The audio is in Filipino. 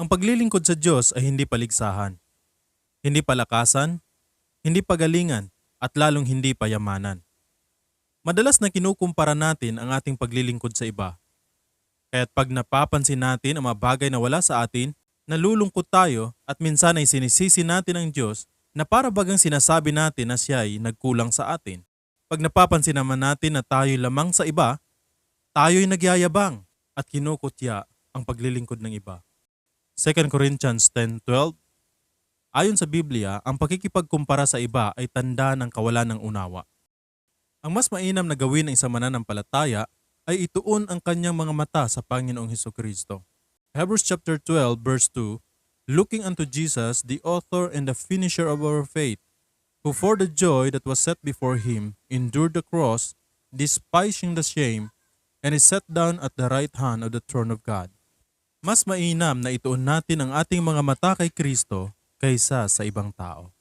Ang paglilingkod sa Diyos ay hindi paligsahan, hindi palakasan, hindi pagalingan, at lalong hindi payamanan. Madalas na kinukumpara natin ang ating paglilingkod sa iba. Kaya't pag napapansin natin ang mga bagay na wala sa atin, nalulungkot tayo at minsan ay sinisisi natin ang Diyos na para bagang sinasabi natin na siya ay nagkulang sa atin. Pag napapansin naman natin na tayo lamang sa iba, tayo'y nagyayabang at kinukutya ang paglilingkod ng iba. 2 Corinthians 10.12 Ayon sa Biblia, ang pakikipagkumpara sa iba ay tanda ng kawalan ng unawa. Ang mas mainam na gawin ng isang mananampalataya ay ituon ang kanyang mga mata sa Panginoong Heso Kristo. Hebrews chapter 12 verse 2 Looking unto Jesus, the author and the finisher of our faith, who for the joy that was set before him endured the cross, despising the shame, and is set down at the right hand of the throne of God. Mas mainam na ituon natin ang ating mga mata kay Kristo kaysa sa ibang tao.